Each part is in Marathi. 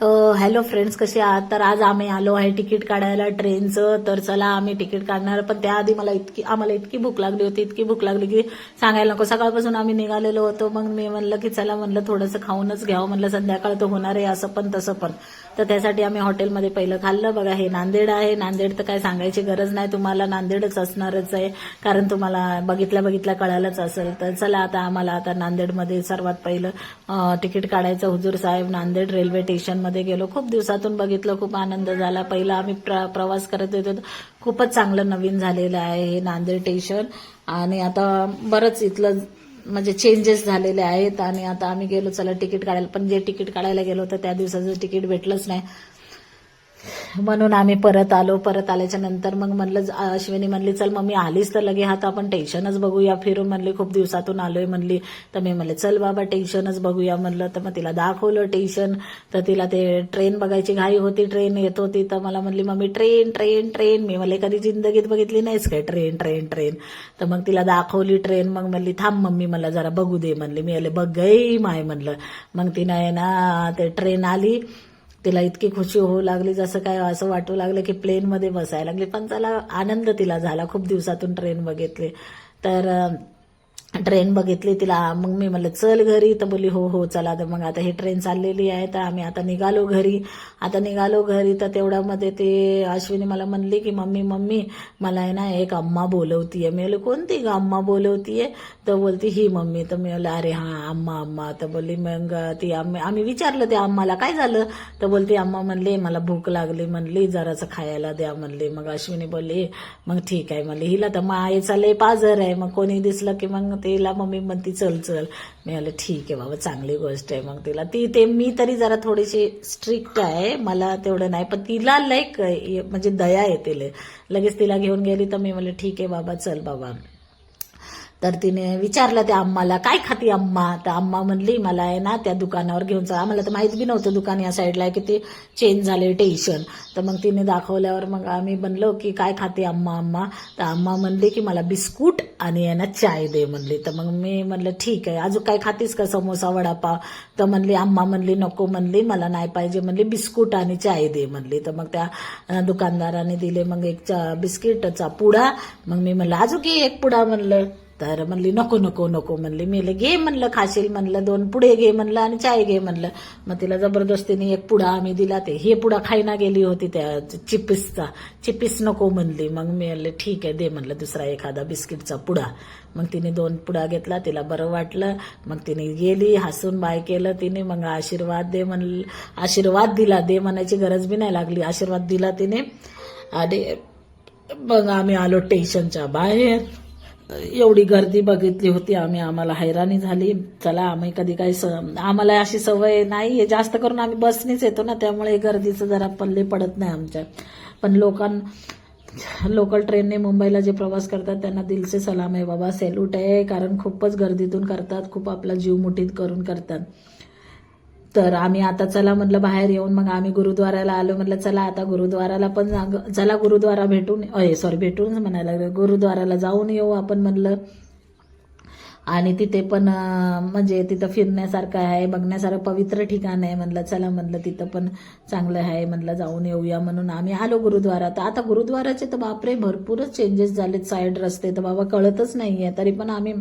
तर हॅलो फ्रेंड्स कसे आहात? तर आज आम्ही आलो आहे तिकीट काढायला ट्रेनचं. तर चला आम्ही तिकीट काढणार. पण त्याआधी मला इतकी आम्हाला इतकी भूक लागली होती इतकी भूक लागली की सांगायला नको. सकाळपासून आम्ही निघालेलो होतो. मग मी म्हणलं की चला म्हणलं थोडंसं खाऊनच घ्यावं. म्हणलं संध्याकाळ तर होणार आहे असं पण तसं पण. तर त्यासाठी आम्ही हॉटेलमध्ये पहिलं खाल्लं. बघा हे नांदेड आहे. नांदेड तर काय सांगायची गरज नाही. तुम्हाला नांदेडच असणारच आहे. कारण तुम्हाला बघितल्या बघितल्या कळालंच असेल. तर चला आता आम्हाला आता नांदेडमध्ये सर्वात पहिलं तिकीट काढायचं. हुजूर साहेब नांदेड रेल्वे स्टेशनमध्ये गेलो. खूप दिवसातून बघितलं. खूप आनंद झाला. पहिला आम्ही प्र- प्रवास करत होतो. तर खूपच चांगलं नवीन झालेलं आहे हे नांदेड स्टेशन. आणि आता बरंच इथलं म्हणजे चेंजेस झालेले आहेत आणि आता आम्ही गेलो चला तिकीट काढायला. पण जे तिकीट काढायला गेलो होतं त्या दिवसाचं तिकीट भेटलंच नाही. म्हणून आम्ही परत आलो परत आल्याच्यानंतर मग म्हणलं अश्विनी म्हणली चल मग मी आलीच तर लगे हात आपण टेन्शनच बघूया. फिरून म्हणली खूप दिवसातून आलोय म्हणली. तर मी म्हणले चल बाबा टेन्शनच बघूया म्हणलं. तर मग तिला दाखवलं टेन्शन तर तिला ते ट्रेन बघायची घाई होती ट्रेन येत होती. तर मला म्हणली मम्मी ट्रेन ट्रेन ट्रेन मी म्हणले कधी जिंदगीत बघितली नाहीच काय? ट्रेन ट्रेन ट्रेन तर मग तिला दाखवली ट्रेन मग म्हणली थांब मम्मी मला जरा बघू दे म्हणली. मी आले बघ गई माय म्हणलं. मग तिनं ना ते ट्रेन आली. तिला इतकी खुशी होऊ लागली जसं काय असं वाटू लागलं की प्लेनमध्ये बसायला लागली. पण त्याला आनंद तिला झाला खूप दिवसातून ट्रेन बघितली. तर ट्रेन बघितली तिला मग मी म्हणलं चल घरी. तर बोलली हो हो चला. तर मग आता ही ट्रेन चाललेली आहे तर आम्ही आता निघालो घरी. आता निघालो घरी तर तेवढ्यामध्ये ते अश्विनी मला म्हणली की मम्मी मम्मी मला आहे ना एक अम्मा बोलवतीये. मी कोणती ग अम्मा बोलवतीये? तर बोलती ही मम्मी. तर मी अरे हा अम्मा अम्मा. तर बोलली मग ती आम्ही आम्ही विचारलं त्या अम्माला काय झालं? तर बोलती अम्मा म्हणली मला भूक लागली म्हणली जरासं खायला द्या म्हणली. मग अश्विनी बोलली मग ठीक आहे. म्हणली हिला तर मायेचा लय पाझर आहे मग कोणी दिसलं की मग तिला मम्मी म्हणती चल चल. मी आलं ठीक आहे बाबा चांगली गोष्ट आहे. मग तिला ती ते मी तरी जरा थोडीशी स्ट्रिक्ट आहे मला तेवढं नाही पण तिला लाईक म्हणजे दया येते लगेच तिला घेऊन गेली तर मी म्हणलं ठीक आहे बाबा चल बाबा. तर तिने विचारलं त्या अम्माला काय खाती अम्मा? तर अम्मा म्हणली मला आहे ना त्या दुकानावर घेऊन चला आम्हाला तर माहीत बी नव्हतं दुकान या साईडला आहे की ते चेंज झाले टेन्शन तर मग तिने दाखवल्यावर मग आम्ही बनलो की काय खाते अम्मा अम्मा? तर अम्मा म्हणली की मला बिस्कुट आणि आहे ना चाय दे म्हणली. तर मग मी म्हणलं ठीक आहे अजून काय खातीस का समोसा वडापाव? तर म्हणली अम्मा म्हणली नको म्हणली मला नाही पाहिजे म्हणली बिस्कुट आणि चाय दे म्हणली. तर मग त्या दुकानदाराने दिले मग एक चा- बिस्किटचा पुडा. मग मी म्हणलं अजून की एक पुडा? म्हणलं. तर म्हणली नको नको नको म्हणली. मी घे म्हणलं खाशील म्हणलं दोन पुढे घे म्हणलं आणि चाय घे म्हणलं. मग तिला जबरदस्तीने एक पुडा आम्ही दिला ते. हे पुडा खायना गेली होती त्या चिपीसचा. चिपीस नको म्हणली. मग मी म्हणले ठीक आहे दे म्हणलं दुसरा एखादा बिस्किटचा पुडा. मग तिने दोन पुडा घेतला तिला बरं वाटलं. मग तिने गेली हसून बाय केलं तिने. मग आशीर्वाद दे म्हण आशीर्वाद दिला दे म्हणायची गरज बी नाही लागली. आशीर्वाद दिला तिने. आणि मग आम्ही आलो टेशनच्या बाहेर. एवढी गर्दी बघितली होती. आम्ही आम्हाला हैराणी झाली. चला आम्ही कधी काही स आम्हाला अशी सवय नाही आहे. जास्त करून आम्ही बसनीच येतो ना त्यामुळे गर्दीचं जरा पल्ले पडत नाही आमच्या. पण लोकां लोकल ट्रेनने मुंबईला जे प्रवास करतात त्यांना दिलचे सलाम आहे बाबा. सेल्यूट आहे कारण खूपच गर्दीतून करतात. खूप आपला जीव मुठीत करून करतात. तर आम्ही आता चला म्हटलं बाहेर येऊन मग आम्ही गुरुद्वाराला आलो म्हणलं चला आता गुरुद्वाराला पण चला गुरुद्वारा भेटून अय सॉरी भेटून म्हणायला लागलं. गुरुद्वाराला जाऊन येऊ आपण म्हणलं. आणि तिथे पण म्हणजे तिथं फिरण्यासारखं आहे बघण्यासारखं पवित्र ठिकाण आहे म्हणलं. चला म्हणलं तिथं पण चांगलं आहे म्हणलं जाऊन येऊया म्हणून आम्ही आलो गुरुद्वारा. तर आता गुरुद्वाराचे तर बापरे भरपूरच चेंजेस झालेत साईड रस्ते. तर बाबा कळतच नाही आहे तरी पण आम्ही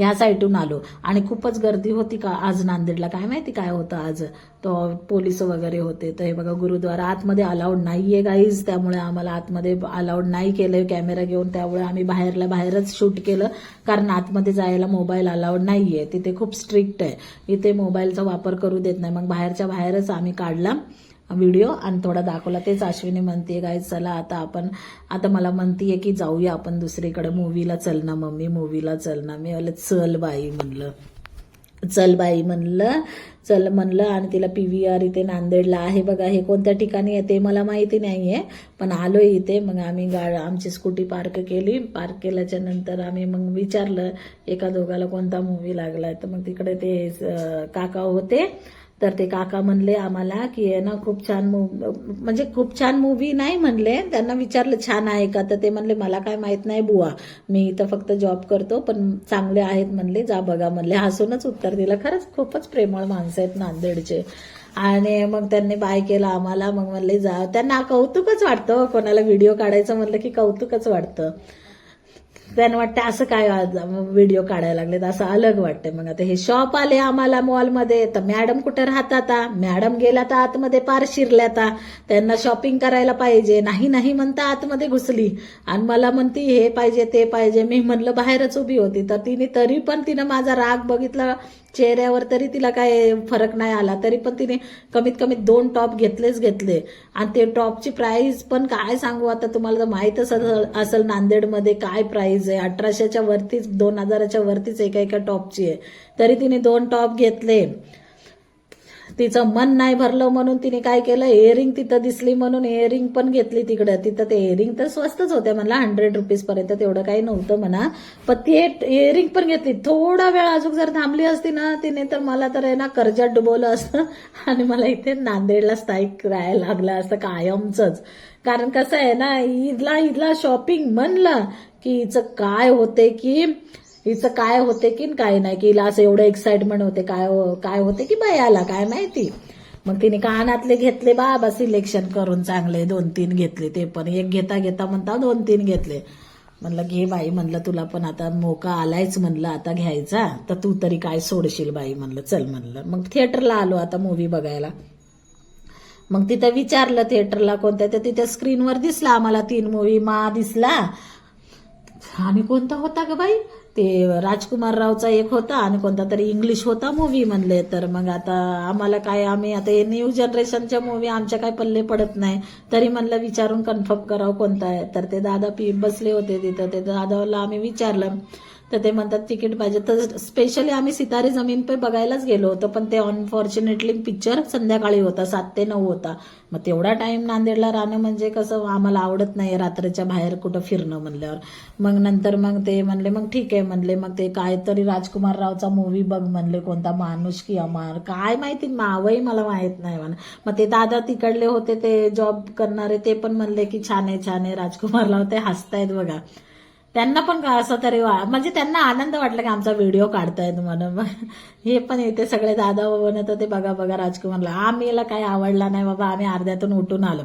ह्या साईडून आलो. आणि खूपच गर्दी होती का आज नांदेडला? काय माहिती काय होतं आज? तो पोलीस वगैरे होते. तर हे बघा गुरुद्वारा आतमध्ये अलाउड नाहीये गाईज त्यामुळे आम्हाला आतमध्ये अलाउड नाही केलं कॅमेरा घेऊन त्यामुळे आम्ही बाहेरला बाहेरच शूट केलं. कारण आतमध्ये जायला मोबाईल अलाउड नाहीये. तिथे खूप स्ट्रिक्ट आहे. इथे मोबाईलचा वापर करू देत नाही. मग बाहेरच्या बाहेरच आम्ही काढला. व्हिडिओ आणि थोडा दाखवला. तेच अश्विनी म्हणते काय चला आता आपण आता मला म्हणतीये की जाऊया आपण दुसरीकडे. मूवीला चल ना मम्मी. मूवीला चल ना. मी म्हणलं चल बाई म्हणलं. चल बाई म्हणलं. चल म्हणलं आणि तिला पी व्ही आर इथे नांदेडला आहे. बघा हे कोणत्या ठिकाणी आहे ते मला माहिती नाही आहे पण आलो इथे. मग आम्ही गा आमची स्कूटी पार्क केली. पार्क केल्याच्यानंतर आम्ही मग विचारलं एका दोघाला कोणता मूवी लागलाय? तर मग तिकडे ते काका होते. तर ते काका म्हणले आम्हाला की आहे ना खूप छान मूव्ही म्हणजे खूप छान मूवी नाही म्हणले. त्यांना विचारलं छान आहे का? तर ते म्हणले मला काय माहीत नाही बुवा. मी इथं फक्त जॉब करतो पण चांगले आहेत म्हणले. जा बघा म्हणले. हसूनच उत्तर दिलं. खरंच खूपच प्रेमळ माणसं आहेत नांदेडचे. आणि मग त्यांनी बाय केलं आम्हाला. मग म्हणले जा. त्यांना कौतुकच वाटतं. कोणाला व्हिडिओ काढायचं म्हणलं की कौतुकच वाटतं. त्यांना वाटतं असं काय व्हिडिओ काढायला लागलेत? असं अलग वाटतंय. मग आता हे शॉप आले आम्हाला मॉलमध्ये तर मॅडम कुठे राहतात आता? मॅडम गेल्या तर आतमध्ये पार शिरल्या आता. त्यांना शॉपिंग करायला पाहिजे. नाही नाही म्हणता आतमध्ये घुसली. आणि मला म्हणती हे पाहिजे ते पाहिजे. मी म्हणलं बाहेरच उभी होती. तर तिने तरी पण तिनं माझा राग बघितला. चेहऱ्यावर तरी तिला काय फरक नाही आला तरी पण तिने कमीत कमी दोन टॉप घेतलेच घेतले. आणि ते टॉपची प्राइस पण काय सांगू आता तुम्हाला तर माहीतच असेल असेल नांदेडमध्ये काय प्राइस आहे. अठराशेच्या वरतीच दोन हजाराच्या वरतीच एका एका टॉपची आहे. तरी तिने दोन टॉप घेतले. तिचं मन नाही भरलं म्हणून तिने काय केलं? एअरिंग तिथं दिसली म्हणून एअरिंग पण घेतली तिकडं. तिथं ते एअरिंग तर स्वस्तच होत्या म्हणला. हंड्रेड रुपीज पर्यंत तेवढं काही नव्हतं म्हणा. पण ते एअरिंग पण घेतली. थोडा वेळ अजून जर थांबली असती ना तिने तर मला तर आहे ना कर्जात डुबवलं असतं. आणि मला इथे नांदेडला स्थायिक राहायला लागलं असतं कायमचंच. कारण कसं आहे ना ईदला ईदला शॉपिंग म्हणलं की हिचं काय होते की हिचं काय होते की काय नाही की हिला असं एवढं एक्साइटमेंट होते काय हो- काय होते की बयाला काय माहिती. मग तिने कानातले घेतले बाबा सिलेक्शन करून चांगले दोन तीन घेतले ते पण. एक घेता घेता म्हणता दोन तीन घेतले. म्हणलं घे बाई म्हणलं तुला पण आता मोका आलायच म्हणलं आता घ्यायचा. तर तू तरी काय सोडशील बाई म्हणलं चल म्हणलं. मग थिएटरला आलो आता मूवी बघायला. मग तिथं विचारलं थिएटरला कोणत्या तर तिथे स्क्रीनवर दिसला आम्हाला तीन मूवी मा दिसला. आणि कोणता होता ग बाई? ते राजकुमार रावचा एक होता आणि कोणता तरी इंग्लिश होता मूवी म्हणले तर. मग आता आम्हाला काय आम्ही आता हे न्यू जनरेशनच्या मूवी आमच्या काय पल्ले पडत नाही. तरी म्हणलं विचारून कन्फर्म करावं कोणता आहे. तर ते दादा पी बसले होते तिथं. ते दादाला आम्ही विचारलं तर ते म्हणतात तिकीट पाहिजे. तर स्पेशली आम्ही सितारे जमीन पे बघायलाच गेलो होतो पण ते अनफॉर्च्युनेटली पिक्चर संध्याकाळी होता सात ते नऊ होता. मग तेवढा टाइम नांदेडला राहणं म्हणजे कसं आम्हाला आवडत नाही रात्रीच्या बाहेर कुठं फिरणं म्हणल्यावर. मग नंतर मग ते म्हणले मग ठीक आहे म्हणले. मग ते काहीतरी राजकुमार रावचा मूवी बघ म्हणले कोणता माणूस की अमार काय माहिती मावही मला माहीत नाही म्हणा. मग ते दादा तिकडले होते ते जॉब करणारे ते पण म्हणले की छान आहे छान आहे राजकुमार राव ते हसतायत बघा. त्यांना पण का असं तरी वा म्हणजे त्यांना आनंद वाटला की आमचा व्हिडिओ काढतायत म्हणून. मग हे पण येते सगळे दादा बनत ते बघा बघा राजकुमारला. आम्हीला काही आवडला नाही बाबा आम्ही अर्ध्यातून उठून आलो.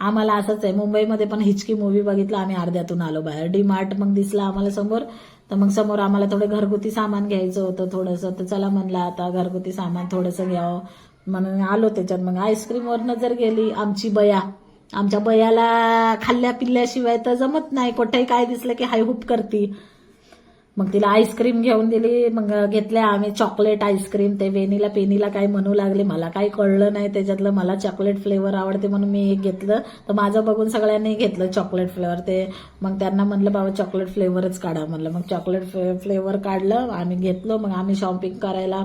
आम्हाला असंच आहे. मुंबईमध्ये पण हिचकी मूवी बघितला आम्ही अर्ध्यातून आलो बाहेर. डी मार्ट मग दिसला आम्हाला समोर. तर मग समोर आम्हाला थोडं घरगुती सामान घ्यायचं होतं थोडंसं. तर चला म्हणलं आता घरगुती सामान थोडंसं घ्यावं. म्हणून आलो त्याच्यात. मग आईस्क्रीमवरनं जर गेली आमची बया आमच्या बयाला खाल्ल्या पिल्ल्याशिवाय तर जमत नाही. कुठेही काय दिसलं की हाय हुप करती. मग तिला आईस्क्रीम घेऊन दिली. मग घेतल्या आम्ही चॉकलेट आईस्क्रीम. ते वेणीला पेनीला काही म्हणू लागले मला काही कळलं नाही. त्याच्यातलं मला चॉकलेट फ्लेवर आवडते म्हणून मी एक घेतलं. तर माझं बघून सगळ्यांनी घेतलं चॉकलेट फ्लेवर ते. मग त्यांना म्हणलं बाबा चॉकलेट फ्लेवरच काढा. म्हणलं मग चॉकलेट फ्लेवर काढलं. आम्ही घेतलो. मग आम्ही शॉपिंग करायला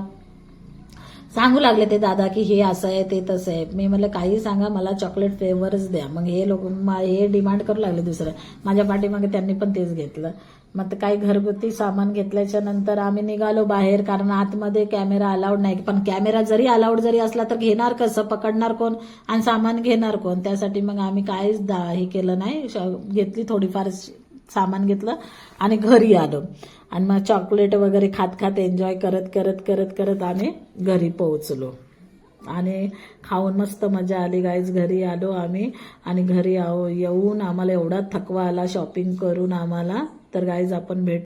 सांगू लागले ते दादा की हे असं आहे ते तसं आहे. मी म्हटलं काही सांगा मला चॉकलेट फ्लेवरच द्या. मग हे लोक मा- हे डिमांड करू लागले दुसरं. माझ्या पाठीमागे त्यांनी पण तेच घेतलं. मग ते काही घरगुती सामान घेतल्याच्या नंतर आम्ही निघालो बाहेर कारण आतमध्ये कॅमेरा अलाउड नाही. पण कॅमेरा जरी अलाउड जरी असला तर घेणार कसं? पकडणार कोण? आणि सामान घेणार कोण? त्यासाठी मग आम्ही काहीच दा हे केलं नाही. श- घेतली थोडीफार सामान घेतलं आणि घरी आलो. आणि मग चॉकलेट वगैरे खात खात एन्जॉय करत करत करत करत आम्ही घरी पोहोचलो. आणि खाऊन मस्त मजा आली गाईज घरी आलो आम्ही आणि घरी आहो येऊन आम्हाला एवढा थकवा आला शॉपिंग करून आम्हाला. तर गाईज आपण भेट